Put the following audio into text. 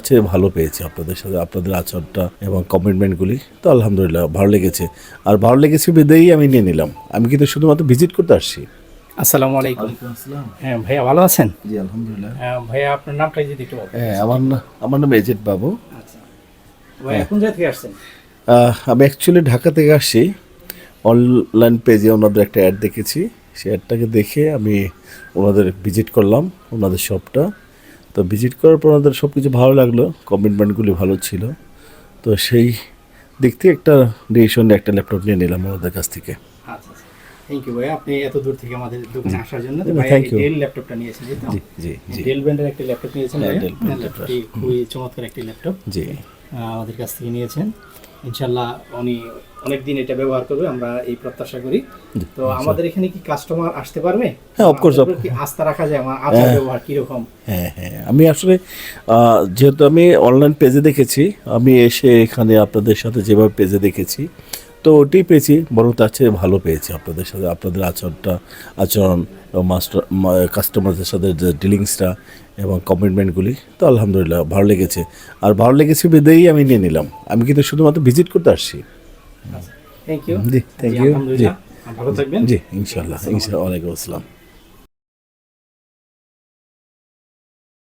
হচ্ছে ভালো পেয়েছি আপনাদের সাথে আপনাদের আচরণটা এবং কমিটমেন্টগুলি তো আলহামদুলিল্লাহ ভালো লেগেছে। আর ভালো লেগেছে বিদেই আমি নিয়ে নিলাম। আমি কিন্তু শুধুমাত্র ভিজিট করতে আসছি। আসসালামু আলাইকুম। হ্যাঁ ভাইয়া ভালো আছেন? জি আলহামদুলিল্লাহ। হ্যাঁ, ভাইয়া আপনার নামটা যদি একটু হ্যাঁ আমার না আমার নাম এজেট বাবু। আচ্ছা। ভাইয়া কোন জায়গা থেকে আসছেন? আমি অ্যাকচুয়ালি ঢাকা থেকে আসছি। অনলাইন পেজে ওনাদের একটা অ্যাড দেখেছি। সেই অ্যাডটাকে দেখে আমি ওনাদের ভিজিট করলাম ওনাদের শপটা তো ভিজিট করার পর আমাদের সব কিছু ভালো লাগল কমিটমেন্টগুলি ভালো ছিল। তো সেই দিক থেকে একটা ডিসিশন একটা ল্যাপটপ নিয়ে নিলাম ওদের কাছ থেকে। আচ্ছা থ্যাংক ইউ ভাইয়া আপনি এত দূর থেকে আমাদের দোকানে আসার জন্য থ্যাংক ইউ ডেল ল্যাপটপটা নিয়েছেন জি জি ডেল ব্র্যান্ডের একটা ল্যাপটপ নিয়েছেন হ্যাঁ, ভাইয়া Dell খুবই চমৎকার একটি ল্যাপটপ জি। আমাদের কাছ থেকে নিয়েছেন। ইনশাল্লাহ উনি অনেক দিন এটা ব্যবহার করবে আমরা এই প্রত্যাশা করি। তো আমাদের এখানে কি কাস্টমার আসতে পারবে? হ্যাঁ, অফকোর্স কি আস্থা রাখা যায়? আমার আচার ব্যবহার কীরকম? হ্যাঁ হ্যাঁ। আমি আসলে যেহেতু আমি অনলাইন পেজে দেখেছি আমি এসে এখানে আপনাদের সাথে যেভাবে পেজে দেখেছি তো ওটাই পেয়েছি বরং তার চেয়ে ভালো পেয়েছি আপনাদের সাথে আপনাদের আচরণটা আচরণ এবং মাস্টার কাস্টমারদের সাথে যে ডিলিংসটা এবং কমিটমেন্টগুলি তো আলহামদুলিল্লাহ ভালো লেগেছে। আর ভালো লেগেছে বিদেই আমি নিয়ে নিলাম। আমি কিন্তু শুধুমাত্র ভিজিট করতে আসছি। Thank you ji thank you ji. ভালো থাকবেন। জি ইনশাল্লাহ ইনশাল্লাহ ওয়ালাইকুম আসসালাম।